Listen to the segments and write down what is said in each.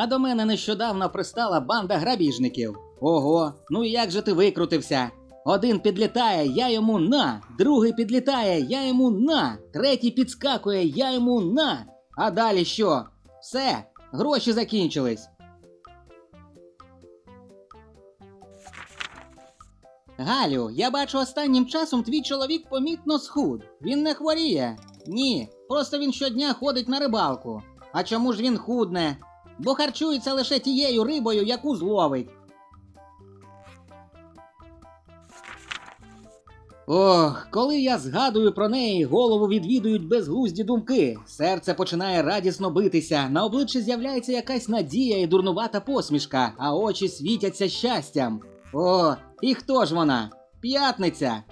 А до мене нещодавно пристала банда грабіжників. Ого, ну як же ти викрутився? Один підлітає, я йому на, другий підлітає, я йому на, третій підскакує, я йому на. А далі що? Все, гроші закінчились. Галю, я бачу останнім часом твій чоловік помітно схуд. Він не хворіє. Ні, просто він щодня ходить на рибалку. А чому ж він худне? Бо харчується лише тією рибою, яку зловить. Ох, коли я згадую про неї, голову відвідують безглузді думки. Серце починає радісно битися, на обличчі з'являється якась надія і дурнувата посмішка, а очі світяться щастям. О, і хто ж вона? П'ятниця.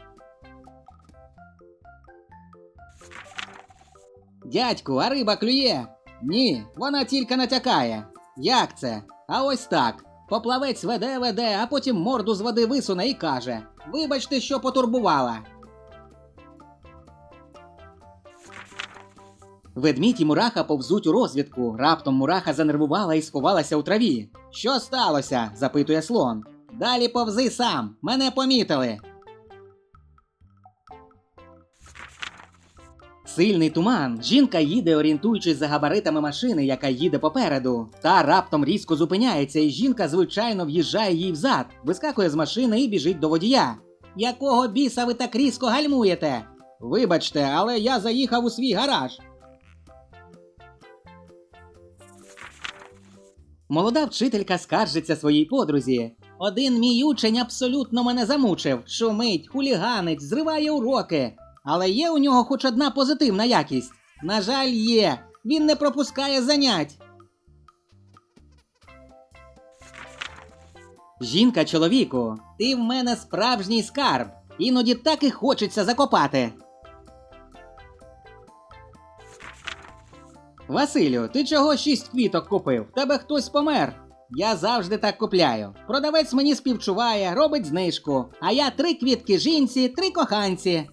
Дядьку, а риба клює? Ні, вона тільки натякає. Як це? А ось так. Поплавець веде веде, а потім морду з води висуне і каже: Вибачте, що потурбувала. Ведмідь і мураха повзуть у розвідку. Раптом мураха занервувала і сховалася у траві. Що сталося? запитує слон. Далі повзи сам. Мене помітили. Сильний туман. Жінка їде, орієнтуючись за габаритами машини, яка їде попереду. Та раптом різко зупиняється, і жінка, звичайно, в'їжджає їй взад, вискакує з машини і біжить до водія. Якого біса ви так різко гальмуєте? Вибачте, але я заїхав у свій гараж. Молода вчителька скаржиться своїй подрузі. Один мій учень абсолютно мене замучив, шумить, хуліганить, зриває уроки. Але є у нього хоч одна позитивна якість. На жаль, є. Він не пропускає занять. Жінка чоловіку, ти в мене справжній скарб. Іноді так і хочеться закопати. Василю, ти чого шість квіток купив? Тебе хтось помер. Я завжди так купляю. Продавець мені співчуває, робить знижку. А я три квітки жінці, три коханці.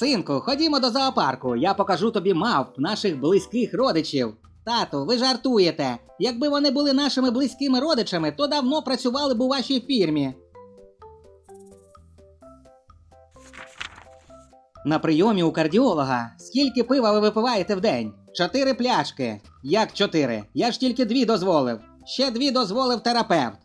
Синку, ходімо до зоопарку, я покажу тобі мавп, наших близьких родичів. Тату, ви жартуєте. Якби вони були нашими близькими родичами, то давно працювали б у вашій фірмі. На прийомі у кардіолога. Скільки пива ви випиваєте в день? Чотири пляшки. Як чотири? Я ж тільки дві дозволив. Ще дві дозволив терапевт.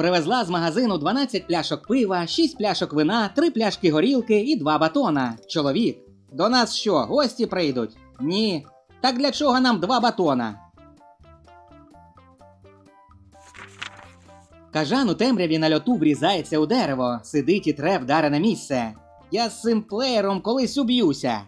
Привезла з магазину 12 пляшок пива, 6 пляшок вина, 3 пляшки горілки і 2 батона. Чоловік. До нас що, гості прийдуть? Ні. Так для чого нам два батона? Кажан у темряві на льоту врізається у дерево, сидить і тре вдарене місце. Я з цим плеєром колись уб'юся.